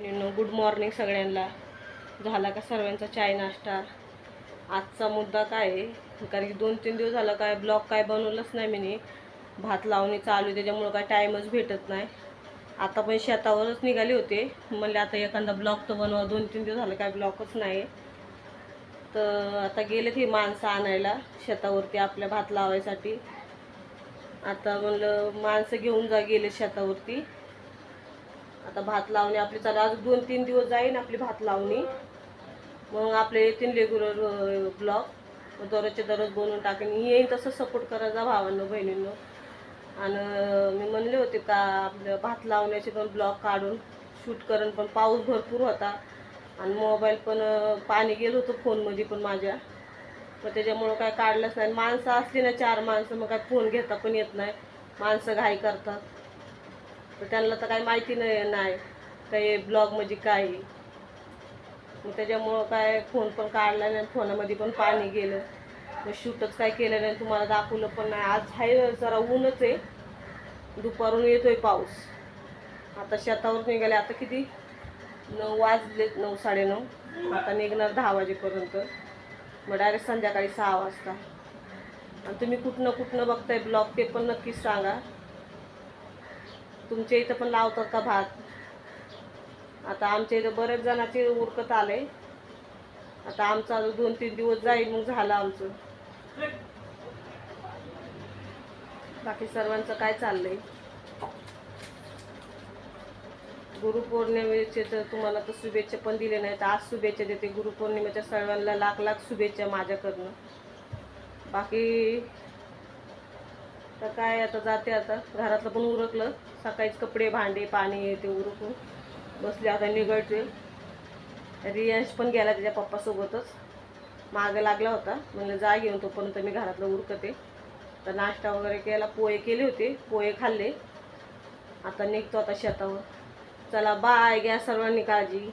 Good morning सगळ्यांना. झाला का सर्वांचा चाय नाश्ता? आजचा मुद्दा काय आहे? कारण की दोन तीन दिवस झालं काय ब्लॉग काय बनवलंच नाही मी. भात लावणी चालू आहे त्याच्यामुळं काय टाईमच भेटत नाही. आता पण शेतावरच निघाले होते. म्हणले आता एखादा ब्लॉग तर बनवा. दोन तीन दिवस झालं काय ब्लॉकच नाही तर आता गेलेत ही माणसं आणायला शेतावरती आपल्या भात लावायसाठी. आता म्हणलं माणसं घेऊन जा गेले शेतावरती. आता भात लावणी आपली चालू अजून दोन तीन दिवस जाईन आपली भात लावणी. मग आपले येतील रेग्युलर ब्लॉग दररोजचे दररोज बनवून टाकेन. येईन तसं सपोर्ट करायचा भावांनो बहिणींनो. आणि मी म्हणले होते का आपलं भात लावण्याचे पण ब्लॉग काढून शूट करण पण पाऊस भरपूर होता. आणि मोबाईल पण पाणी गेलं होतं फोनमध्ये पण माझ्या. मग त्याच्यामुळं काय काढलंच नाही. माणसं असली ना चार माणसं मग काय फोन घेता पण येत नाही. माणसं घाई करतात. तर त्यांना तर काही माहिती नाही नाही. काही ब्लॉग म्हणजे काय मग त्याच्यामुळं काय फोन पण काढला नाही फोनामध्ये पण पाणी गेलं. मग शूटच काय केलं नाही तुम्हाला दाखवलं पण नाही. आज आहे जरा ऊनच आहे. दुपारून येतोय पाऊस. आता शेतावर निघाले. आता किती? नऊ वाजले नऊ साडेनऊ. आता निघणार दहा वाजेपर्यंत. मग डायरेक्ट संध्याकाळी सहा वाजता. आणि तुम्ही कुठनं कुठनं बघताय ब्लॉग ते पण नक्कीच सांगा. तुमच्या इथं पण लावतात का भात? आता आमच्या इथं बऱ्याच जणांचे उरकत आले. आता आमचं दोन तीन दिवस जाईल मग झालं आमचं. बाकी सर्वांचं काय चाललंय? गुरुपौर्णिमेचे तर तुम्हाला तर शुभेच्छा पण दिले नाहीत. आज शुभेच्छा देते. गुरुपौर्णिमेच्या सर्वांना लाख लाख शुभेच्छा माझ्याकडनं. बाकी तर काय आता जाते आता. घरातलं पण उरकलं. सकाळीच कपडे भांडे पाणी ते उरकून बसले. आता निघडते रियांश पण गेला त्याच्या पप्पासोबतच मागं लागला होता. म्हणलं जा घेऊन तोपर्यंत मी घरातलं उरकते. तर नाश्ता वगैरे केला. पोहे केले होते. पोहे खाल्ले. आता निघतो आता शेतावर. चला बाय. घ्या सर्वांनी काळजी.